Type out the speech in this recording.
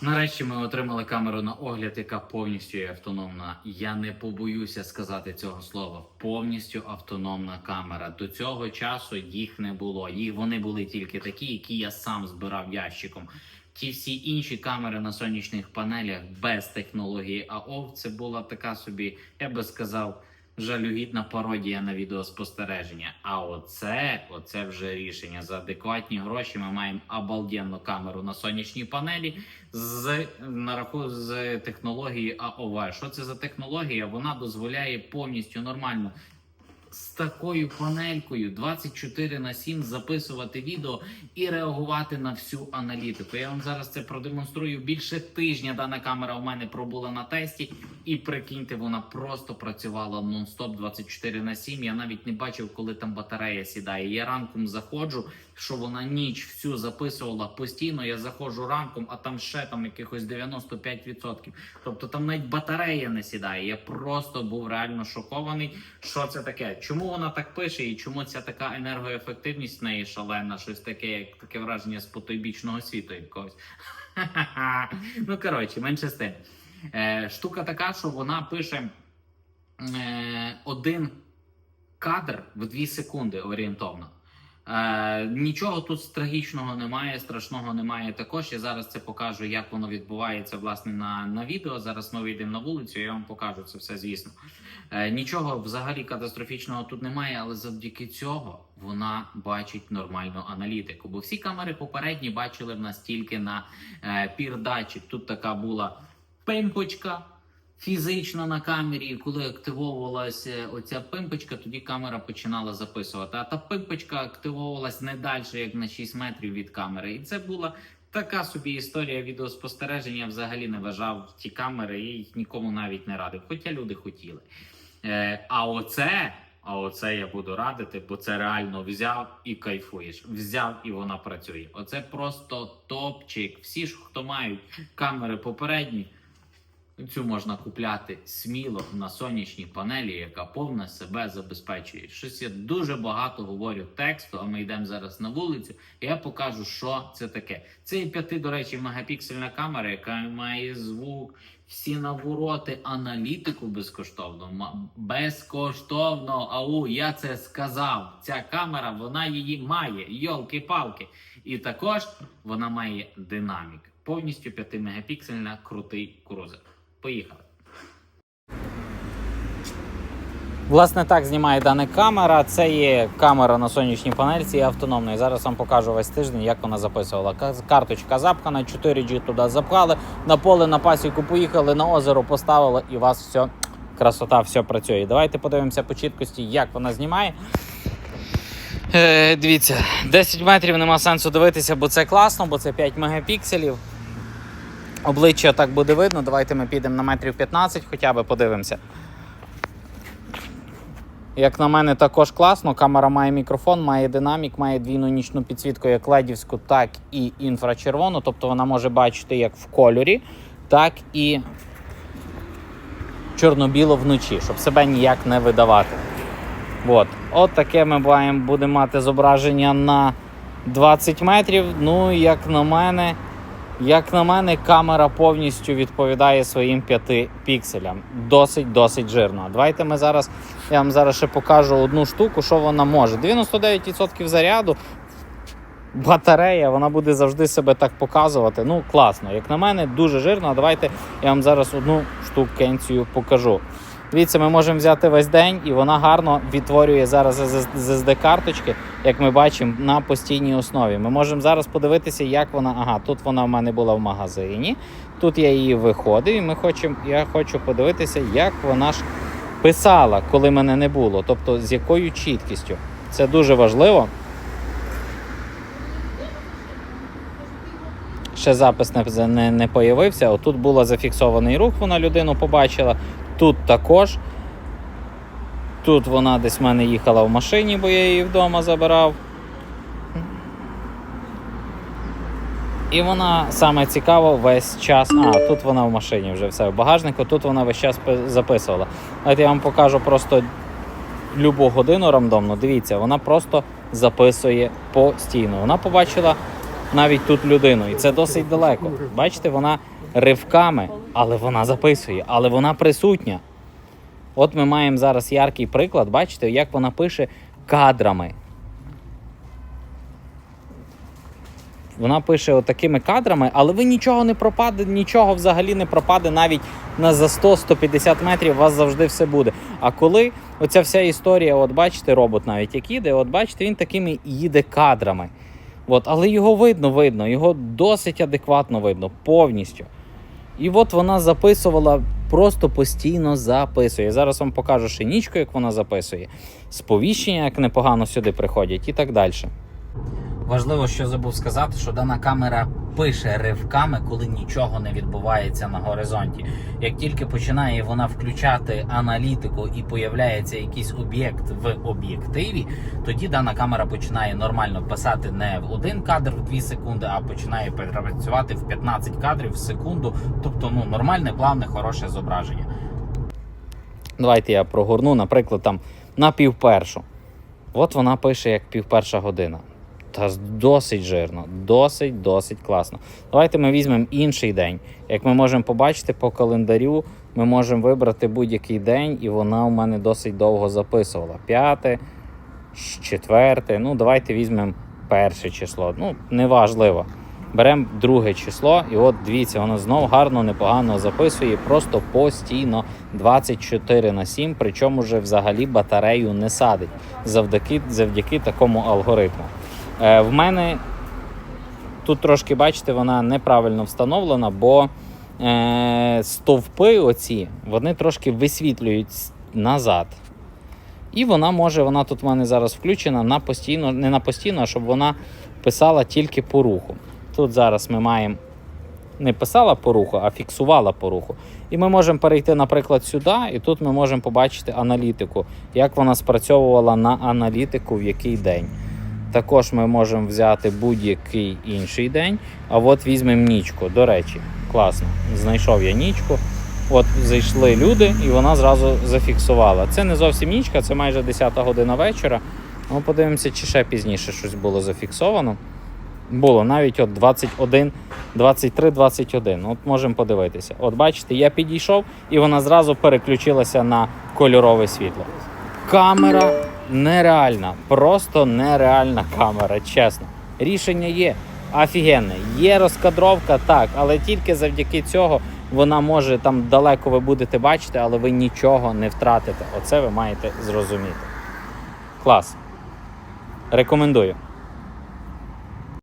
Нарешті ми отримали камеру на огляд, яка повністю є автономна. Я не побоюся сказати цього слова. Повністю автономна камера. До цього часу їх не було. Їх вони були тільки такі, які я сам збирав ящиком. Ті всі інші камери на сонячних панелях без технології АОВ, це була така собі, я би сказав, жалюгідна пародія на відеоспостереження. А оце, оце вже рішення. За адекватні гроші ми маємо обалденну камеру на сонячній панелі з на раху з технології АОВ. Що це за технологія? Вона дозволяє повністю нормально. З такою панелькою 24 на 7 записувати відео і реагувати на всю аналітику. Я вам зараз це продемонструю. Більше тижня дана камера у мене пробула на тесті, і прикиньте, вона просто працювала нон-стоп 24 на 7. Я навіть не бачив, коли там батарея сідає. Я ранком заходжу, що вона ніч всю записувала постійно. Я заходжу ранком, а там ще там якихось 95%. Тобто там навіть батарея не сідає. Я просто був реально шокований. Що це таке? Чому вона так пише, і чому ця така енергоефективність в неї шалена? Щось таке, як таке враження з потойбічного світу якогось. ну коротше, менше з тим. Е, штука така, що вона пише е, один кадр в 2 секунди орієнтовно. Е, нічого тут трагічного немає, страшного немає. Також я зараз це покажу, як воно відбувається власне на, на відео. Зараз ми вийдемо на вулицю, я вам покажу це все, звісно. Е, нічого взагалі катастрофічного тут немає, але завдяки цього вона бачить нормальну аналітику. Бо всі камери попередні бачили в нас тільки на е, пір-датчик. Тут така була пимпочка фізично на камері, коли активовувалася оця пимпочка, тоді камера починала записувати. А та пимпочка активовувалась не далі, як на 6 метрів від камери. І це була така собі історія відеоспостереження. Я взагалі не вважав ті камери і їх нікому навіть не радив. Хоча люди хотіли. Е, а оце. А оце я буду радити, бо це реально взяв і кайфуєш. Взяв і вона працює. Оце просто топчик. Всі ж, хто мають камери попередні, Цю можна купляти сміло на сонячній панелі, яка повна себе забезпечує. Щось я дуже багато говорю тексту, а ми йдемо зараз на вулицю, і я покажу, що це таке. Це і 5, до речі, мегапіксельна камера, яка має звук, всі навороти, аналітику безкоштовно. Безкоштовно. Ау, я це сказав. Ця камера, вона її має. Йолки-палки. І також вона має динамік. Повністю 5 мегапіксельна крутий крузер. Поїхали. Власне, так знімає дана камера. Це є камера на сонячній панельці і автономна. Зараз вам покажу весь тиждень, як вона записувала. Карточка запхана, 4G туди запхали, на поле на пасіку поїхали, на озеро поставили, і у вас все красота, все працює. Давайте подивимося по чіткості, як вона знімає. Е, дивіться, 10 метрів нема сенсу дивитися, бо це класно, бо це 5 мегапікселів. Обличчя так буде видно. Давайте ми підемо на метрів 15, хоча б подивимося. Як на мене, також класно. Камера має мікрофон, має динамік, має двійну нічну підсвітку, як ледівську, так і інфрачервону. Тобто вона може бачити як в кольорі, так і чорно-біло вночі, щоб себе ніяк не видавати. От, От таке ми будемо мати зображення на 20 метрів. Ну, як на мене, як на мене, камера повністю відповідає своїм 5 пікселям. Досить, досить жирно. Давайте ми зараз, я вам зараз ще покажу одну штуку, що вона може. 99% заряду. Батарея, вона буде завжди себе так показувати. Ну, класно. Як на мене, дуже жирно. Давайте я вам зараз одну штукенцію покажу. Дивіться, ми можемо взяти весь день, і вона гарно відтворює зараз з SD-карточки, як ми бачимо, на постійній основі. Ми можемо зараз подивитися, як вона. Ага, тут вона в мене була в магазині. Тут я її виходив, і ми хочемо, я хочу подивитися, як вона ж писала, коли мене не було. Тобто з якою чіткістю. Це дуже важливо. Ще запис не, не, не появився. Отут був зафіксований рух, вона людину побачила. Тут також. Тут вона десь в мене їхала в машині, бо я її вдома забирав. І вона саме цікаво весь час. А, тут вона в машині вже все в багажнику, тут вона весь час записувала. От я вам покажу просто любу годину рандомно. Дивіться, вона просто записує постійно. Вона побачила навіть тут людину. І це досить далеко. Бачите, вона ривками, але вона записує, але вона присутня. От ми маємо зараз яркий приклад, бачите, як вона пише кадрами. Вона пише отакими кадрами, але ви нічого не пропаде, нічого взагалі не пропаде навіть на за 100-150 метрів, у вас завжди все буде. А коли оця вся історія, от бачите, робот навіть як їде, от бачите, він такими їде кадрами. От, але його видно, видно, його досить адекватно видно, повністю. І от вона записувала, просто постійно записує. Зараз вам покажу шинічку, як вона записує, сповіщення, як непогано сюди приходять, і так далі. Важливо, що забув сказати, що дана камера пише ривками, коли нічого не відбувається на горизонті. Як тільки починає вона включати аналітику і появляється якийсь об'єкт в об'єктиві, тоді дана камера починає нормально писати не в один кадр в 2 секунди, а починає працювати в 15 кадрів в секунду. Тобто, ну нормальне, плавне, хороше зображення. Давайте я прогорну, наприклад, там на півпершу. От вона пише як півперша година. Та досить жирно, досить, досить класно. Давайте ми візьмемо інший день. Як ми можемо побачити по календарю, ми можемо вибрати будь-який день, і вона у мене досить довго записувала. П'яте, четверте. Ну, давайте візьмемо перше число. Ну, неважливо. Беремо друге число, і от дивіться, воно знову гарно, непогано записує, просто постійно 24 на 7, причому вже взагалі батарею не садить завдяки, завдяки такому алгоритму. Е, в мене тут трошки, бачите, вона неправильно встановлена, бо е, стовпи оці вони трошки висвітлюють назад. І вона може, вона тут в мене зараз включена на постійно, не на постійно, а щоб вона писала тільки по руху. Тут зараз ми маємо не писала по руху, а фіксувала по руху. І ми можемо перейти, наприклад, сюди, і тут ми можемо побачити аналітику, як вона спрацьовувала на аналітику в який день. Також ми можемо взяти будь-який інший день. А от візьмемо нічку. До речі, класно. Знайшов я нічку. От зайшли люди, і вона зразу зафіксувала. Це не зовсім нічка, це майже 10 година вечора. Ну, подивимося, чи ще пізніше щось було зафіксовано. Було навіть от 21, 23, 21. От можемо подивитися. От бачите, я підійшов і вона зразу переключилася на кольорове світло. Камера нереальна, просто нереальна камера, чесно. Рішення є офігенне. Є розкадровка, так, але тільки завдяки цього вона може там далеко ви будете бачити, але ви нічого не втратите. Оце ви маєте зрозуміти. Клас. Рекомендую.